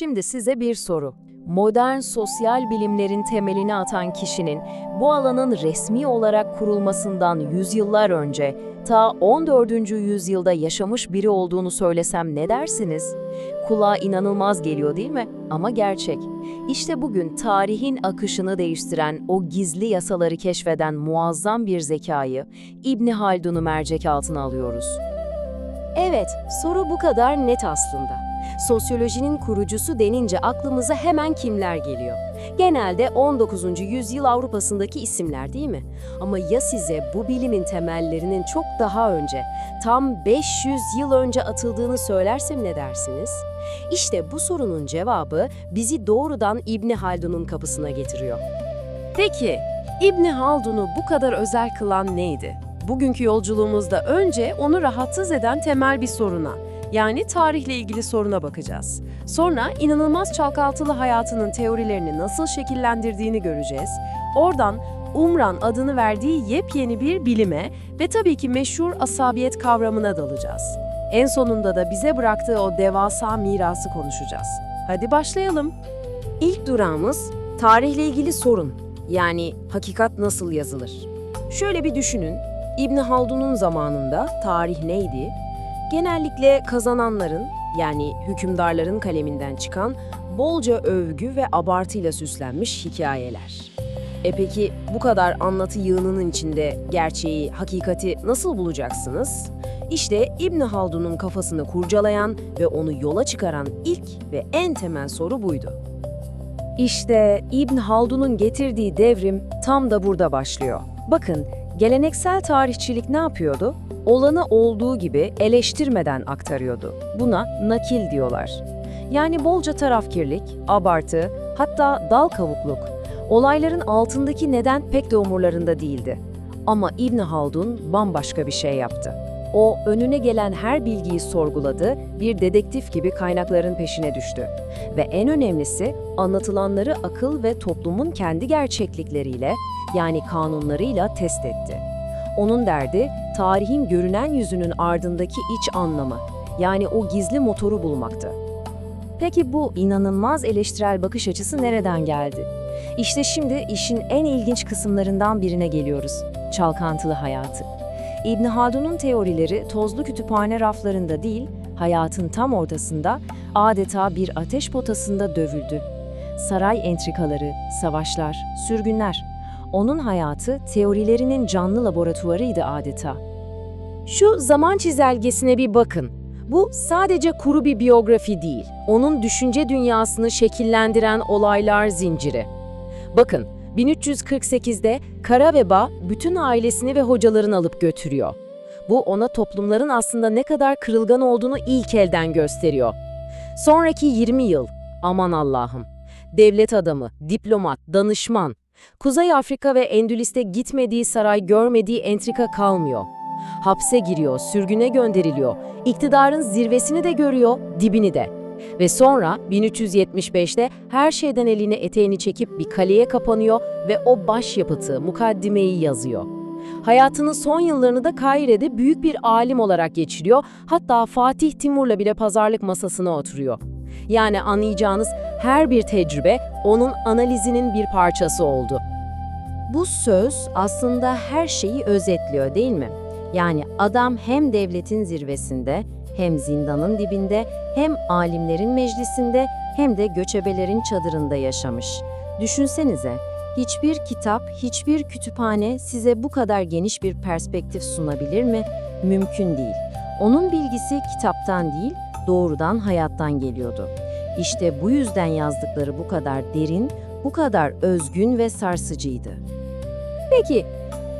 Şimdi size bir soru. Modern sosyal bilimlerin temelini atan kişinin bu alanın resmi olarak kurulmasından yüzyıllar önce ta 14. yüzyılda yaşamış biri olduğunu söylesem ne dersiniz? Kulağa inanılmaz geliyor değil mi? Ama gerçek. İşte bugün tarihin akışını değiştiren o gizli yasaları keşfeden muazzam bir zekayı İbni Haldun'u mercek altına alıyoruz. Evet, soru bu kadar net aslında. Sosyolojinin kurucusu denince aklımıza hemen kimler geliyor? Genelde 19. yüzyıl Avrupa'sındaki isimler değil mi? Ama ya size bu bilimin temellerinin çok daha önce, tam 500 yıl önce atıldığını söylersem ne dersiniz? İşte bu sorunun cevabı bizi doğrudan İbni Haldun'un kapısına getiriyor. Peki, İbni Haldun'u bu kadar özel kılan neydi? Bugünkü yolculuğumuzda önce onu rahatsız eden temel bir soruna, yani tarihle ilgili soruna bakacağız. Sonra inanılmaz çalkantılı hayatının teorilerini nasıl şekillendirdiğini göreceğiz. Oradan Umran adını verdiği yepyeni bir bilime ve tabii ki meşhur asabiyet kavramına dalacağız. En sonunda da bize bıraktığı o devasa mirası konuşacağız. Hadi başlayalım. İlk durağımız tarihle ilgili sorun. Yani hakikat nasıl yazılır? Şöyle bir düşünün. İbn Haldun'un zamanında tarih neydi? Genellikle kazananların yani hükümdarların kaleminden çıkan bolca övgü ve abartıyla süslenmiş hikayeler. E peki bu kadar anlatı yığınının içinde gerçeği, hakikati nasıl bulacaksınız? İşte İbn Haldun'un kafasını kurcalayan ve onu yola çıkaran ilk ve en temel soru buydu. İşte İbn Haldun'un getirdiği devrim tam da burada başlıyor. Bakın, geleneksel tarihçilik ne yapıyordu? Olanı olduğu gibi eleştirmeden aktarıyordu. Buna nakil diyorlar. Yani bolca tarafkirlik, abartı, hatta dal kavukluk. Olayların altındaki neden pek de umurlarında değildi. Ama İbn Haldun bambaşka bir şey yaptı. O önüne gelen her bilgiyi sorguladı, bir dedektif gibi kaynakların peşine düştü. Ve en önemlisi anlatılanları akıl ve toplumun kendi gerçeklikleriyle yani kanunlarıyla test etti. Onun derdi tarihin görünen yüzünün ardındaki iç anlamı yani o gizli motoru bulmaktı. Peki bu inanılmaz eleştirel bakış açısı nereden geldi? İşte şimdi işin en ilginç kısımlarından birine geliyoruz. Çalkantılı hayatı. İbn Haldun'un teorileri tozlu kütüphane raflarında değil, hayatın tam ortasında adeta bir ateş potasında dövüldü. Saray entrikaları, savaşlar, sürgünler. Onun hayatı teorilerinin canlı laboratuvarıydı adeta. Şu zaman çizelgesine bir bakın. Bu sadece kuru bir biyografi değil. Onun düşünce dünyasını şekillendiren olaylar zinciri. Bakın, 1348'de Kara Veba bütün ailesini ve hocalarını alıp götürüyor. Bu ona toplumların aslında ne kadar kırılgan olduğunu ilk elden gösteriyor. Sonraki 20 yıl, aman Allah'ım, devlet adamı, diplomat, danışman, Kuzey Afrika ve Endülüs'te gitmediği saray görmediği entrika kalmıyor. Hapse giriyor, sürgüne gönderiliyor, iktidarın zirvesini de görüyor, dibini de. Ve sonra 1375'te her şeyden elini eteğini çekip bir kaleye kapanıyor ve o başyapıtı, mukaddimeyi yazıyor. Hayatının son yıllarını da Kaire'de büyük bir alim olarak geçiriyor, hatta Fatih Timur'la bile pazarlık masasına oturuyor. Yani anlayacağınız her bir tecrübe onun analizinin bir parçası oldu. Bu söz aslında her şeyi özetliyor değil mi? Yani adam hem devletin zirvesinde, hem zindanın dibinde, hem alimlerin meclisinde, hem de göçebelerin çadırında yaşamış. Düşünsenize, hiçbir kitap, hiçbir kütüphane size bu kadar geniş bir perspektif sunabilir mi? Mümkün değil. Onun bilgisi kitaptan değil, doğrudan hayattan geliyordu. İşte bu yüzden yazdıkları bu kadar derin, bu kadar özgün ve sarsıcıydı. Peki,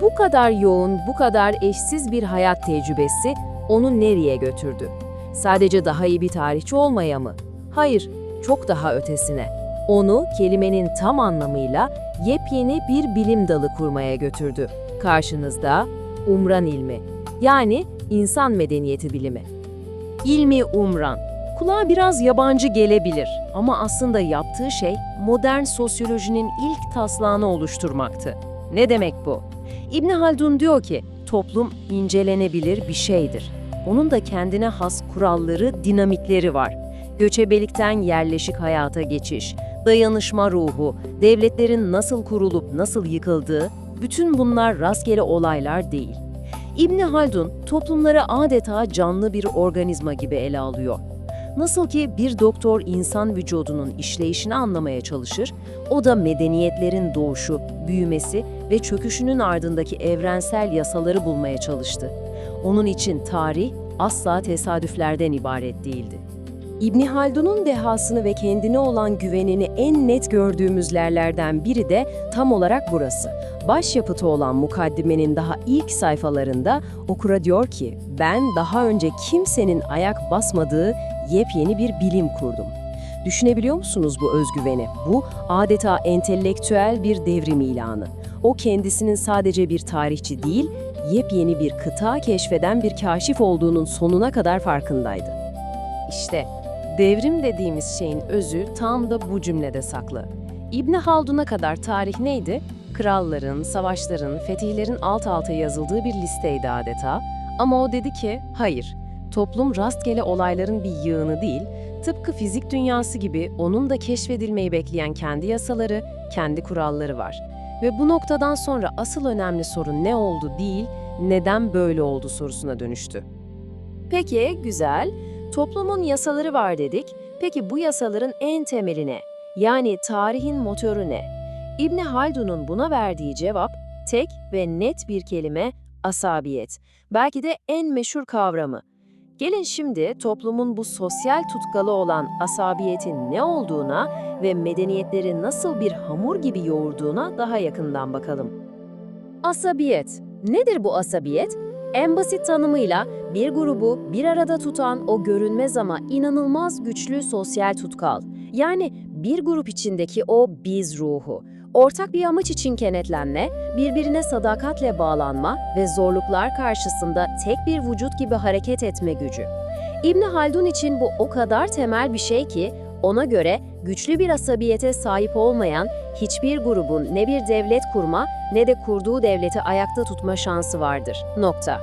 bu kadar yoğun, bu kadar eşsiz bir hayat tecrübesi onu nereye götürdü? Sadece daha iyi bir tarihçi olmaya mı? Hayır, çok daha ötesine. Onu kelimenin tam anlamıyla yepyeni bir bilim dalı kurmaya götürdü. Karşınızda Umran ilmi, yani insan medeniyeti bilimi. İlmi Umran. Kulağa biraz yabancı gelebilir ama aslında yaptığı şey modern sosyolojinin ilk taslağını oluşturmaktı. Ne demek bu? İbn Haldun diyor ki, toplum incelenebilir bir şeydir. Onun da kendine has kuralları, dinamikleri var. Göçebelikten yerleşik hayata geçiş, dayanışma ruhu, devletlerin nasıl kurulup nasıl yıkıldığı, bütün bunlar rastgele olaylar değil. İbni Haldun toplumları adeta canlı bir organizma gibi ele alıyor. Nasıl ki bir doktor insan vücudunun işleyişini anlamaya çalışır, o da medeniyetlerin doğuşu, büyümesi ve çöküşünün ardındaki evrensel yasaları bulmaya çalıştı. Onun için tarih asla tesadüflerden ibaret değildi. İbni Haldun'un dehasını ve kendine olan güvenini en net gördüğümüz yerlerden biri de tam olarak burası. Başyapıtı olan mukaddimenin daha ilk sayfalarında okura diyor ki, ben daha önce kimsenin ayak basmadığı yepyeni bir bilim kurdum. Düşünebiliyor musunuz bu özgüveni? Bu adeta entelektüel bir devrim ilanı. O kendisinin sadece bir tarihçi değil, yepyeni bir kıta keşfeden bir kaşif olduğunun sonuna kadar farkındaydı. İşte devrim dediğimiz şeyin özü tam da bu cümlede saklı. İbni Haldun'a kadar tarih neydi? Kralların, savaşların, fetihlerin alt alta yazıldığı bir listeydi adeta. Ama o dedi ki, hayır, toplum rastgele olayların bir yığını değil, tıpkı fizik dünyası gibi onun da keşfedilmeyi bekleyen kendi yasaları, kendi kuralları var. Ve bu noktadan sonra asıl önemli sorun ne oldu değil, neden böyle oldu sorusuna dönüştü. Peki, güzel. Toplumun yasaları var dedik. Peki bu yasaların en temeli ne? Yani tarihin motoru ne? İbni Haldun'un buna verdiği cevap tek ve net bir kelime asabiyet. Belki de en meşhur kavramı. Gelin şimdi toplumun bu sosyal tutkalı olan asabiyetin ne olduğuna ve medeniyetleri nasıl bir hamur gibi yoğurduğuna daha yakından bakalım. Asabiyet. Nedir bu asabiyet? En basit tanımıyla bir grubu bir arada tutan o görünmez ama inanılmaz güçlü sosyal tutkal. Yani bir grup içindeki o biz ruhu. Ortak bir amaç için kenetlenme, birbirine sadakatle bağlanma ve zorluklar karşısında tek bir vücut gibi hareket etme gücü. İbni Haldun için bu o kadar temel bir şey ki, ona göre güçlü bir asabiyete sahip olmayan hiçbir grubun ne bir devlet kurma ne de kurduğu devleti ayakta tutma şansı vardır. Nokta.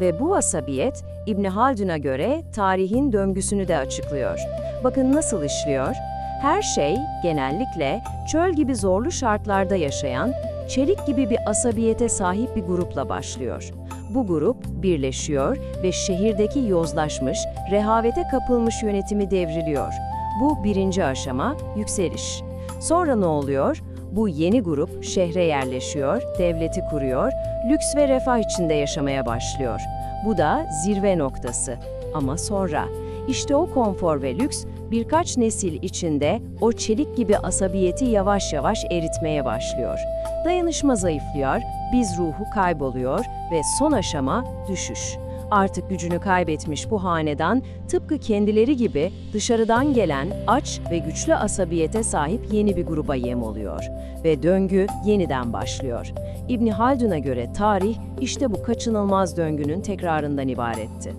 Ve bu asabiyet İbni Haldun'a göre tarihin döngüsünü de açıklıyor. Bakın nasıl işliyor? Her şey genellikle çöl gibi zorlu şartlarda yaşayan, çelik gibi bir asabiyete sahip bir grupla başlıyor. Bu grup birleşiyor ve şehirdeki yozlaşmış, rehavete kapılmış yönetimi devriliyor. Bu birinci aşama, yükseliş. Sonra ne oluyor? Bu yeni grup şehre yerleşiyor, devleti kuruyor, lüks ve refah içinde yaşamaya başlıyor. Bu da zirve noktası. Ama sonra, işte o konfor ve lüks birkaç nesil içinde o çelik gibi asabiyeti yavaş yavaş eritmeye başlıyor. Dayanışma zayıflıyor, biz ruhu kayboluyor ve son aşama düşüş. Artık gücünü kaybetmiş bu hanedan tıpkı kendileri gibi dışarıdan gelen aç ve güçlü asabiyete sahip yeni bir gruba yem oluyor ve döngü yeniden başlıyor. İbni Haldun'a göre tarih işte bu kaçınılmaz döngünün tekrarından ibaretti.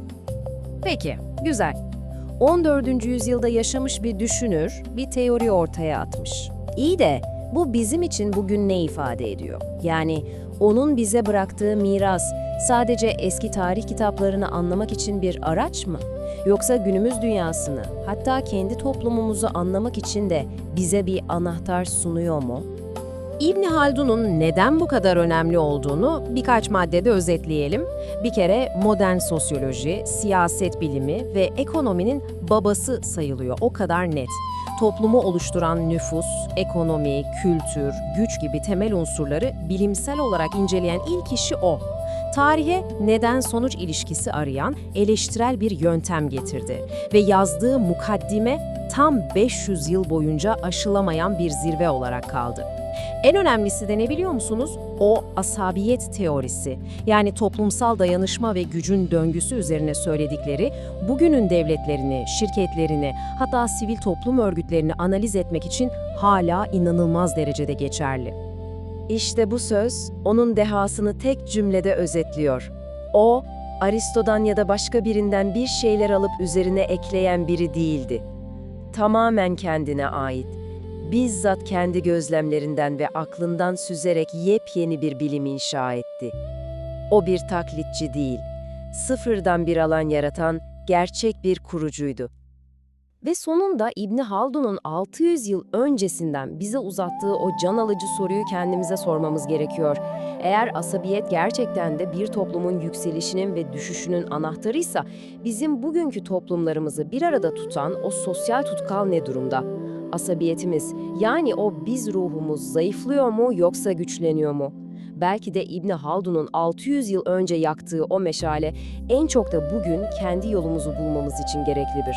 Peki, güzel. 14. yüzyılda yaşamış bir düşünür bir teori ortaya atmış. İyi de bu bizim için bugün ne ifade ediyor? Yani onun bize bıraktığı miras sadece eski tarih kitaplarını anlamak için bir araç mı? Yoksa günümüz dünyasını, hatta kendi toplumumuzu anlamak için de bize bir anahtar sunuyor mu? İbni Haldun'un neden bu kadar önemli olduğunu birkaç maddede özetleyelim. Bir kere modern sosyoloji, siyaset bilimi ve ekonominin babası sayılıyor. O kadar net. Toplumu oluşturan nüfus, ekonomi, kültür, güç gibi temel unsurları bilimsel olarak inceleyen ilk kişi o. Tarihe neden-sonuç ilişkisi arayan eleştirel bir yöntem getirdi ve yazdığı mukaddime tam 500 yıl boyunca aşılamayan bir zirve olarak kaldı. En önemlisi de ne biliyor musunuz? O asabiyet teorisi. Yani toplumsal dayanışma ve gücün döngüsü üzerine söyledikleri bugünün devletlerini, şirketlerini, hatta sivil toplum örgütlerini analiz etmek için hala inanılmaz derecede geçerli. İşte bu söz onun dehasını tek cümlede özetliyor. O, Aristo'dan ya da başka birinden bir şeyler alıp üzerine ekleyen biri değildi. Tamamen kendine ait. Bizzat kendi gözlemlerinden ve aklından süzerek yepyeni bir bilim inşa etti. O bir taklitçi değil, sıfırdan bir alan yaratan gerçek bir kurucuydu. Ve sonunda İbni Haldun'un 600 yıl öncesinden bize uzattığı o can alıcı soruyu kendimize sormamız gerekiyor. Eğer asabiyet gerçekten de bir toplumun yükselişinin ve düşüşünün anahtarıysa, bizim bugünkü toplumlarımızı bir arada tutan o sosyal tutkal ne durumda? Asabiyetimiz, yani o biz ruhumuz zayıflıyor mu yoksa güçleniyor mu? Belki de İbni Haldun'un 600 yıl önce yaktığı o meşale en çok da bugün kendi yolumuzu bulmamız için gereklidir.